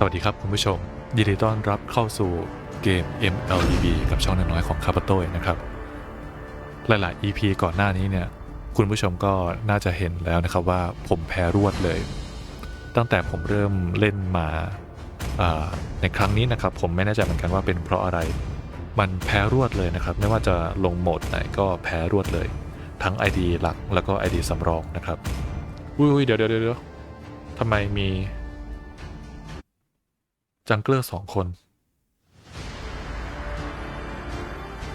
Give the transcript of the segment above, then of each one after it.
สวัสดีครับคุณผู้ชม ยินดีต้อนรับเข้าสู่เกม MLBB กับช่องน้อยๆของคาปโต้ยนะครับ หลาย ๆ EP ก่อนหน้านี้เนี่ย คุณผู้ชมก็น่าจะเห็นแล้วนะครับว่าผมแพ้รวดเลย ตั้งแต่ผมเริ่มเล่นมาาในครั้งนี้นะครับ ผมไม่แน่ใจเหมือนกันว่าเป็นเพราะอะไร มันแพ้รวดเลยนะครับ ไม่ว่าจะลงโหมดไหนก็แพ้รวดเลย ทั้ง ID หลักแล้วก็ ID สำรองนะครับ อุ้ยเดี๋ยวเดี๋ยวเดี๋ยวทำไมมี จังเกอร์สองคน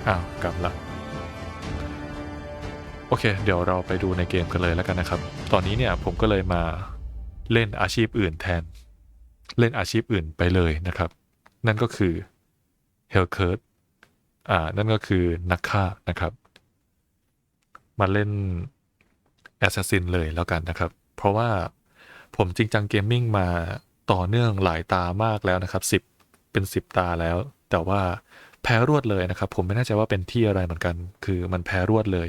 อ้าว กลับละโอเค เดี๋ยวเราไปดูในเกมกันเลยแล้วกันนะครับ ตอนนี้เนี่ยผมก็เลยมาเล่นอาชีพอื่นแทน เล่นอาชีพอื่นไปเลยนะครับ นั่นก็คือเฮลเคิร์ดอ่า นั่นก็คือนักฆ่านะครับ มาเล่นแอสซัสซินเลยแล้วกันนะครับ เพราะว่าผมจริงจังเกมมิ่งมา ต่อเนื่องหลายตามากแล้วนะครับสิบเป็นสิบตาแล้ว แต่ว่าแพ้รวดเลยนะครับ ผมไม่แน่ใจว่าเป็นที่อะไรเหมือนกัน คือมันแพ้รวดเลย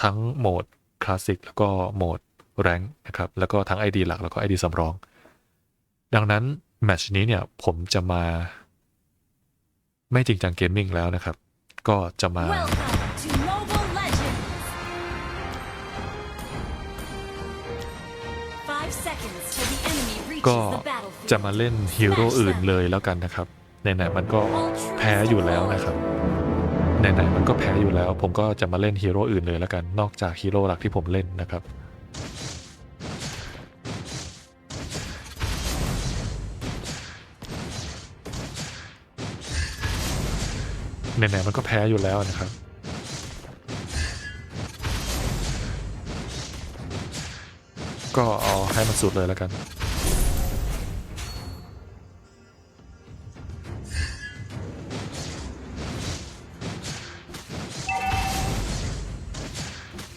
ทั้งโหมดคลาสสิกแล้วก็โหมดแรงนะครับ แล้วก็ทั้ง ID หลักแล้วก็ ID สำรอง ดังนั้นแมชนี้เนี่ยผมจะมา ไม่จริงจังเกมมิ่งแล้วนะครับ ก็จะมา Welcome ก็จะมาเล่นฮีโร่อื่นเลยแล้วกันนะครับไหนๆมันก็แพ้อยู่แล้วนะครับไหนๆมันก็แพ้อยู่แล้ว ผมก็จะมาเล่นฮีโร่อื่นเลยแล้วกันนอกจากฮีโร่หลักที่ผมเล่นนะครับไหนๆมันก็แพ้อยู่แล้วนะครับ ก็เอาให้มันสุดเลยแล้วกัน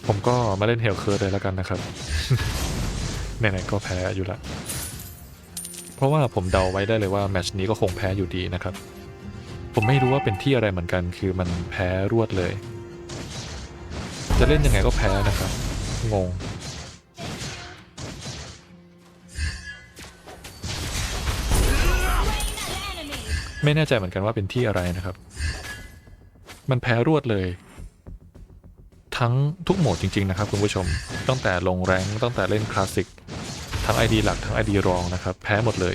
ผมก็มาเล่นเฮลเคิร์ดเลยแล้วกันนะครับ ไหนๆก็แพ้อยู่ละเพราะว่าผมเดาไว้ได้เลยว่าแมชนี้ก็คงแพ้อยู่ดีนะครับ ผมไม่รู้ว่าเป็นที่อะไรเหมือนกัน คือมันแพ้รวดเลย จะเล่นยังไงก็แพ้นะครับ งง ไม่แน่ใจเหมือนกันว่าเป็นที่อะไรนะครับ มันแพ้รวดเลย ทั้งทุกโหมดจริง ๆ นะครับคุณผู้ชม ตั้งแต่ลงแรงตั้งแต่เล่นคลาสสิก ทั้ง ID หลักทั้ง ID รองนะครับ แพ้หมดเลย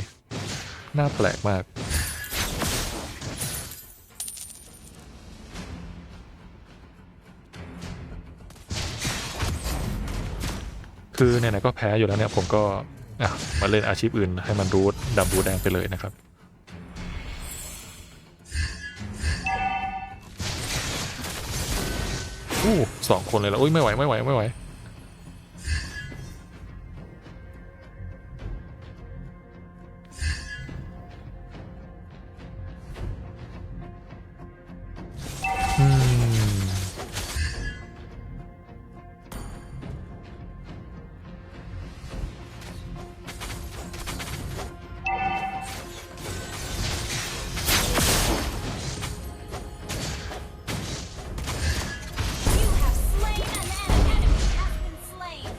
น่าแปลกมาก คือไหนๆก็แพ้อยู่แล้วเนี่ยผมก็มาเล่นอาชีพอื่นให้มันรูดดำรูแดงไปเลยนะครับ อู้สองคนเลยแล้วอุ้ยไม่ไหวไม่ไหวไม่ไหว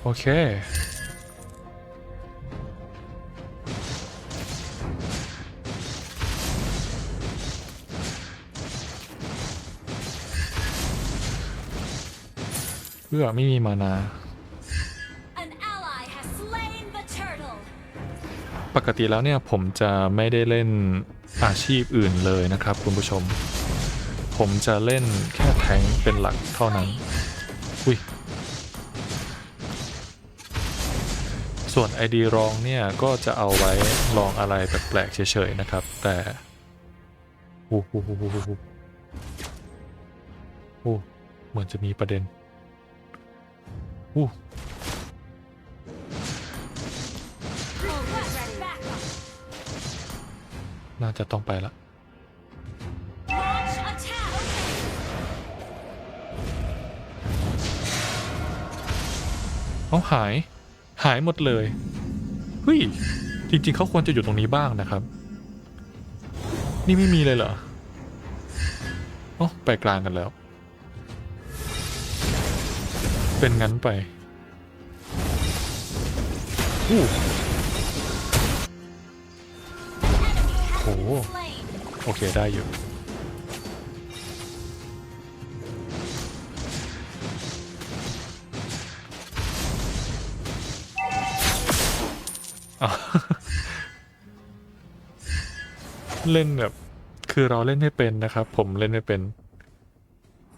โอเค เพื่อไม่มีมานา An ally has slain the turtle. ปกติแล้วเนี่ยผมจะไม่ได้เล่นอาชีพอื่นเลยนะครับคุณผู้ชม ผมจะเล่นแค่แทงค์เป็นหลักเท่านั้น อุ้ย ส่วน ID รองเนี่ยก็จะเอาไว้ลองอะไรแปลกๆเฉยๆนะครับ แต่โอ้โหโอ้เหมือนจะมีประเด็นอู้น่าจะต้องไปละเอาหาย หายหมดเลยเฮ้ยจริง ๆเขาควรจะอยู่ตรงนี้บ้างนะครับ นี่ไม่มีเลยเหรอโอ้ไปกลางกันแล้ว เป็นงั้นไปอู้ been slain. โอเคได้อยู่ เล่นแบบ คือเราเล่นไม่เป็นนะครับ ผมเล่นไม่เป็น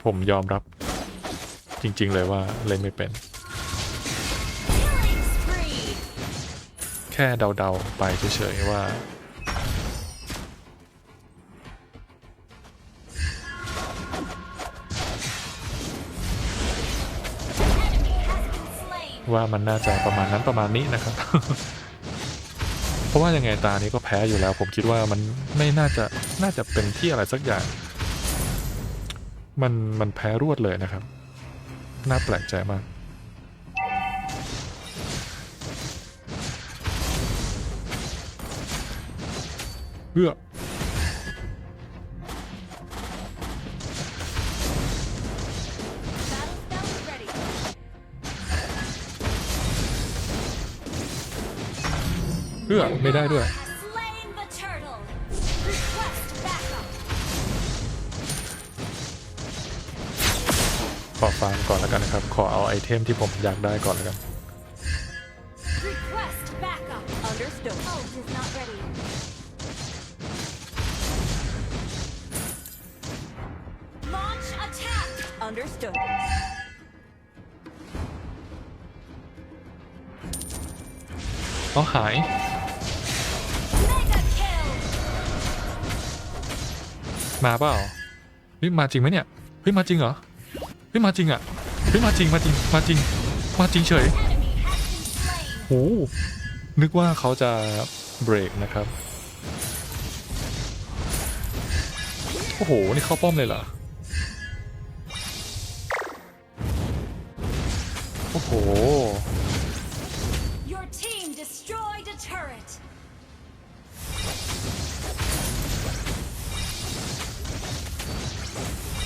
ผมยอมรับ จริง ๆ เลยว่าเล่นไม่เป็น แค่เดาๆไปเฉยๆว่าว่ามันน่าจะประมาณนั้นประมาณนี้นะครับ ราะว่ายังไงตานี้ก็แพ้อยู่แล้ว ผมคิดว่ามันไม่น่าจะน่าจะเป็นที่อะไรสักอย่าง มันมันแพ้รวดเลยนะครับ น่าแปลกใจมากเพื่อ เพื่อไม่ได้ด้วย Has slain the turtle. Request backup. ขอฟาร์มก่อนแล้วกันนะครับ ขอเอาไอเทมที่ผมอยากได้ก่อนแล้วกัน Request backup. Understood. Ult is not ready. Launch attack. Understood. เอาหาย มาเปล่าเฮ้ยมาจริงไหมเนี่ยเฮ้ยมาจริงเหรอเฮ้ยมาจริงอะเฮ้ยมาจริงมาจริงมาจริงมาจริงเฉยโอ้นึกว่าเขาจะเบรกนะครับโอ้โห นี่เข้าป้อมเลยเหรอ โอ้โห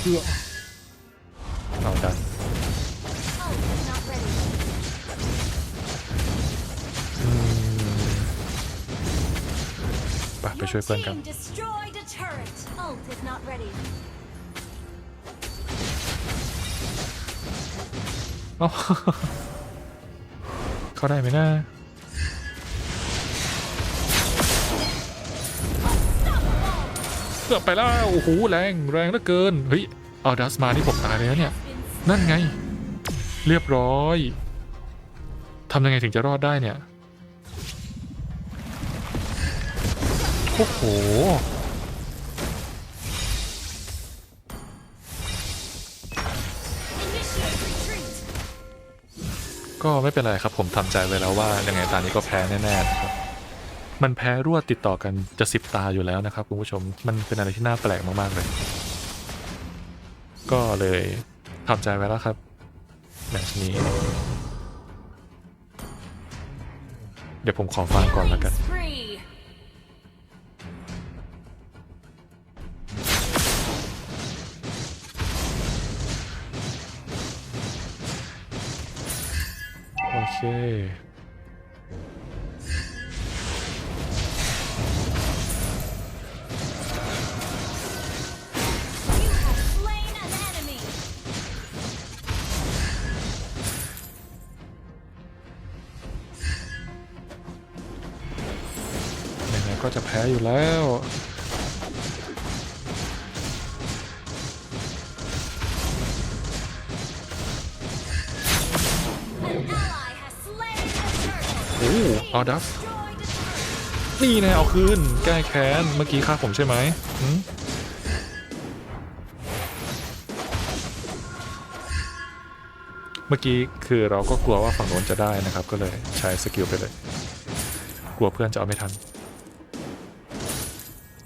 เพื่อเอาดัน Ult is not ready. อืมไปไปช่วย Your เพื่อนกัน team destroyed a turret. Ult is not ready. เอ้าเข้าได้ไหมนะ เกือบไปแล้ว โอ้โห แรงแรงเหลือเกิน เฮ้ย เอาดัสมานี่ผมตายเลยนะเนี่ย นั่นไง เรียบร้อยทำยังไงถึงจะรอดได้เนี่ย โอ้โห ก็ไม่เป็นไรครับผมทำใจไว้แล้วว่ายังไงตานี้ก็แพ้แน่ๆนะครับ มันแพ้รวดติดต่อกันจะสิบตาอยู่แล้วนะครับคุณผู้ชมมันเป็นอะไรที่น่าแปลกมาก ๆ เลย ก็เลยทำใจไว้แล้วครับแมชนี้ เดี๋ยวผมขอฟังก่อนแล้วกัน ก็จะแพ้อยู่แล้ว An ally has slain the turtle. โอ้เอาดับ Destroyed a turret. นี่แน่เอาคืน แก้แค้น เมื่อกี้ฆ่าผมใช่ไหมหืมเมื่อกี้คือเราก็กลัวว่าฝั่งโน้นจะได้นะครับ ก็เลยใช้สกิลไปเลย กลัวเพื่อนจะเอาไม่ทัน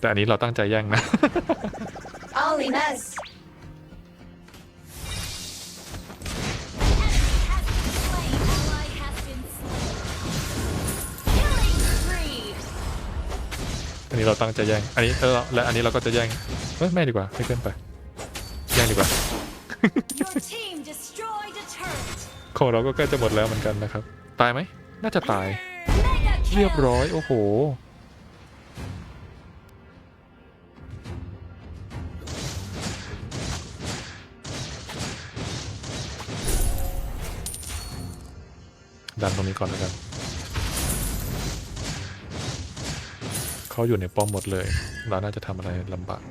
แต่อันนี้เราตั้งใจแย่งนะ Only mess. Enemy has been slain. Ally has been slain. Killing spree. อันนี้เราตั้งใจแย่ง อันนี้เออและอันนี้เราก็จะแย่งเฮ้ยไม่ดีกว่าไม่เกินไป แย่งดีกว่า Your team destroyed a turret. ของเราก็ใกล้จะหมดแล้วเหมือนกันนะครับ ตายไหม น่าจะตาย Mega เรียบ kill. ร้อย โอ้โห ดันตรงนี้ก่อนแล้วกัน เขาอยู่ในป้อมหมดเลย เราน่าจะทำอะไรลำบาก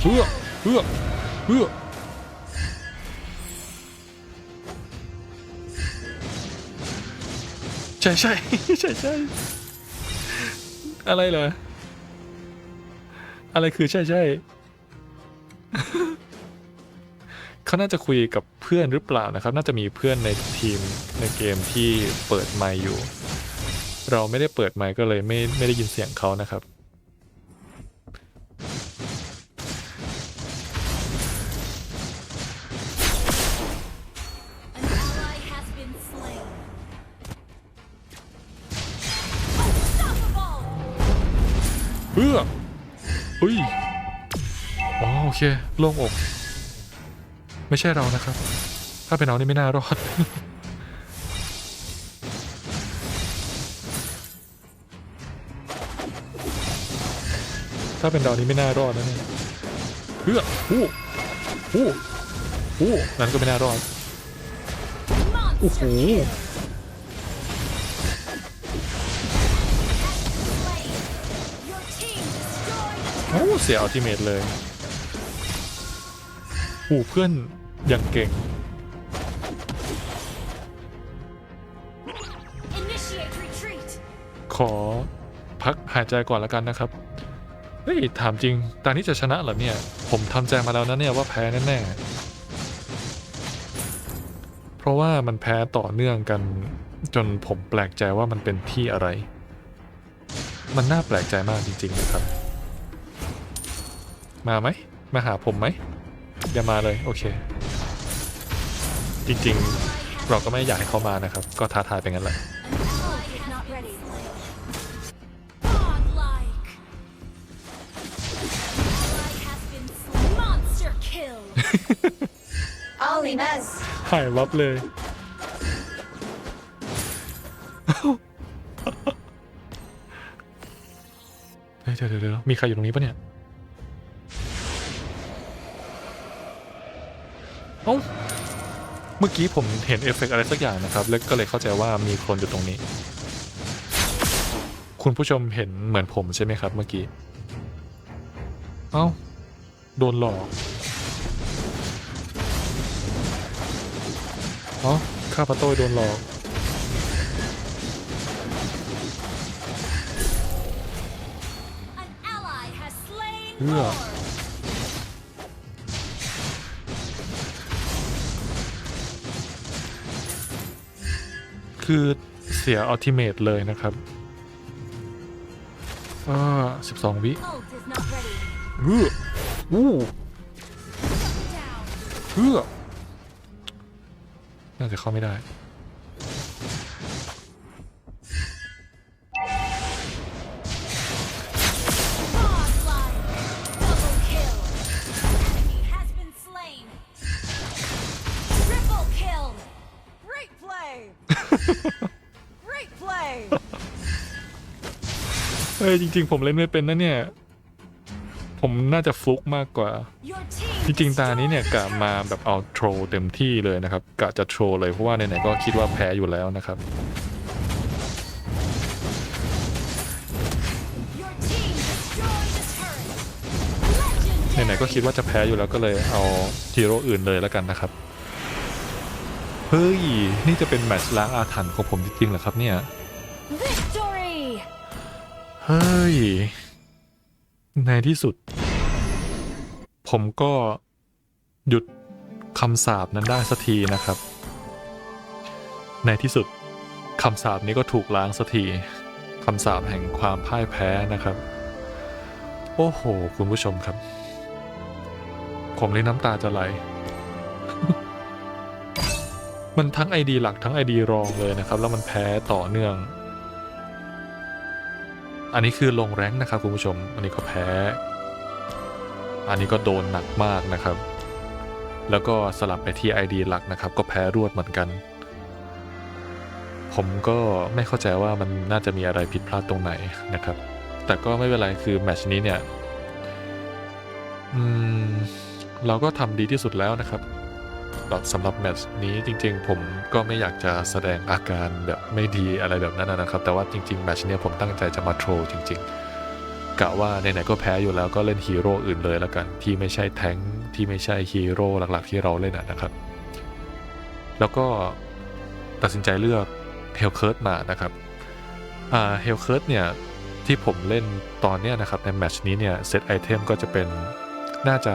เฮือเฮือเฮือใช่ใช่ใช่ใช่อะไรเหรออะไรคือใช่ใช่ เขาน่าจะคุยกับเพื่อนหรือเปล่านะครับ น่าจะมีเพื่อนในทีมในเกมที่เปิดไมค์อยู่ เราไม่ได้เปิดไมค์ก็เลยไม่ไม่ได้ยินเสียงเขานะครับ An ally has been slain. Unstoppable! เพื่ออุ้ยอ๋อ โอเค โล่งอก ไม่ใช่เรานะครับ ถ้าเป็นเรานี่ไม่น่ารอด ถ้าเป็นเรานี่ไม่น่ารอดนะเนี่ยเพื่ออู้อู้อู้นั้นก็ไม่น่ารอด Monster Ooh. kill! Slain. Your team destroyed a โอ้เสียอัลติเมทเลย อู้เพื่อนอย่างเก่ง Initiate retreat. ขอพักหายใจก่อนแล้วกันนะครับ เฮ้ย ถามจริง ตานี้จะชนะเหรอเนี่ย ผมทำใจมาแล้วนะเนี่ยว่าแพ้แน่ๆ เพราะว่ามันแพ้ต่อเนื่องกัน จนผมแปลกใจว่ามันเป็นที่อะไร มันน่าแปลกใจมากจริงๆนะครับ มาไหม มาหาผมไหม อย่ามาเลย โอเค จริงๆ เราก็ไม่อยากให้เขามานะครับ ก็ท้าทายไปงั้นแหละ An ally is not ready. Godlike. Ally has been slain. Monster kill. Only Mez. หายวับเลยเฮ้ยเดี๋ยวเดี๋ยวเดี๋ยวมีใครอยู่ตรงนี้ปะเนี่ย เอ้าเมื่อกี้ผมเห็นเอฟเฟกต์อะไรสักอย่างนะครับ แล้วก็เลยเข้าใจว่ามีคนอยู่ตรงนี้ คุณผู้ชมเห็นเหมือนผมใช่ไหมครับ เมื่อกี้ เอ้า โดนหลอกอ๋อข้าพระโต้ยโดนหลอก An ally has คือเสียอัลติเมทเลยนะครับอ่าสิบสองวิ Ult is not ready. เฮ้ออู้ Down. เฮ้อน่าจะเข้าไม่ได้ ฮ้ยจริง ๆ ผมเล่นไม่เป็นนะเนี่ย ผมน่าจะฟลุกมากกว่า Your team จริงๆ ตานี้เนี่ย destroyed กะ the มาแบบเอาโทรเต็มที่เลยนะครับกะจะโทรเลยเพราะว่าไหนๆก็คิดว่าแพ้อยู่แล้วนะครับ turret. Your team destroyed the turret. ไหนๆก็คิดว่าจะแพ้อยู่แล้วก็เลยเอาฮีโร่อื่นเลยแล้วกันนะครับ เฮ้ย นี่จะเป็นแมตช์ล้างอาถรรพ์ของผมจริงๆเหรอครับเนี่ย Victory. เฮ้ย ในที่สุด ผมก็หยุดคำสาปนั้นได้สักทีนะครับ ในที่สุดคำสาปนี้ก็ถูกล้างสักทีคำสาปแห่งความพ่ายแพ้นะครับ โอ้โห คุณผู้ชมครับ ผมเลยน้ำตาจะไหล มันทั้งไอดีหลักทั้งไอดีรองเลยนะครับ แล้วมันแพ้ต่อเนื่อง อันนี้คือลงแรงนะครับคุณผู้ชม อันนี้ก็แพ้ อันนี้ก็โดนหนักมากนะครับ แล้วก็สลับไปที่ ID หลักนะครับ ก็แพ้รวดเหมือนกัน ผมก็ไม่เข้าใจว่ามันน่าจะมีอะไรผิดพลาดตรงไหนนะครับ แต่ก็ไม่เป็นไรคือแมชนี้เนี่ย อืม เราก็ทำดีที่สุดแล้วนะครับ สำหรับแมตช์นี้จริง ๆ ผมก็ไม่อยากจะแสดงอาการแบบไม่ดีอะไรแบบนั้นนะครับ แต่ว่าจริงๆแมตช์นี้ผมตั้งใจจะมาโทรจริง ๆกะว่าไหนๆก็แพ้อยู่แล้วก็เล่นฮีโร่อื่นเลยแล้วกัน ที่ไม่ใช่แท้งค์ที่ไม่ใช่ฮีโร่หลักๆ ที่เราเล่นนะครับ แล้วก็ตัดสินใจเลือกเฮลเคิร์ดมานะครับเฮลเคิร์ดเนี่ยที่ผมเล่นตอนนี้นะครับในแมตช์นี้เนี่ยเซตไอเทมก็จะเป็นน่าจะ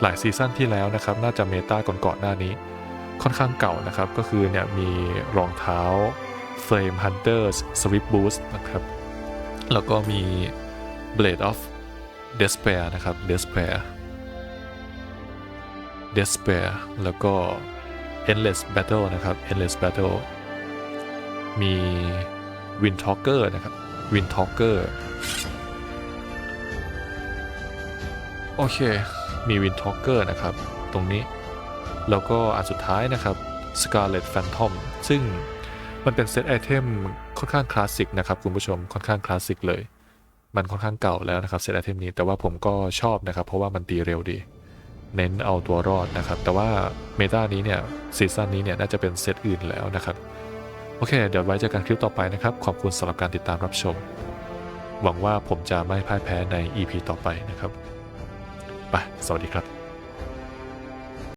หลายซีซั่นที่แล้วนะครับน่าจะเมตาก่อนๆหน้านี้ ค่อนข้างเก่านะครับ ก็คือเนี่ยมีรองเท้า Flame Hunters Swift Boost นะครับ แล้วก็มี Blade of Despair นะครับ Despair Despair แล้วก็ Endless Battle นะครับ Endless Battle มี Wind Talker นะครับ Wind Talker โอเค มี Wind Talker นะครับ ตรงนี้ แล้วก็อันสุดท้ายนะครับ Scarlet Phantom ซึ่งมันเป็นเซตไอเทมค่อนข้างคลาสสิกนะครับคุณผู้ชมค่อนข้างคลาสสิกเลย มันค่อนข้างเก่าแล้วนะครับเซตไอเทมนี้แต่ว่าผมก็ชอบนะครับ เพราะว่ามันตีเร็วดี เน้นเอาตัวรอดนะครับ แต่ว่าเมตานี้เนี่ยซีซั่นนี้เนี่ยน่าจะเป็นเซตอื่นแล้วนะครับ โอเค เดี๋ยวไว้เจอกันคลิปต่อไปนะครับ ขอบคุณสำหรับการติดตามรับชม หวังว่าผมจะไม่พ่ายแพ้ใน EP ต่อไปนะครับ ไปสวัสดีครับ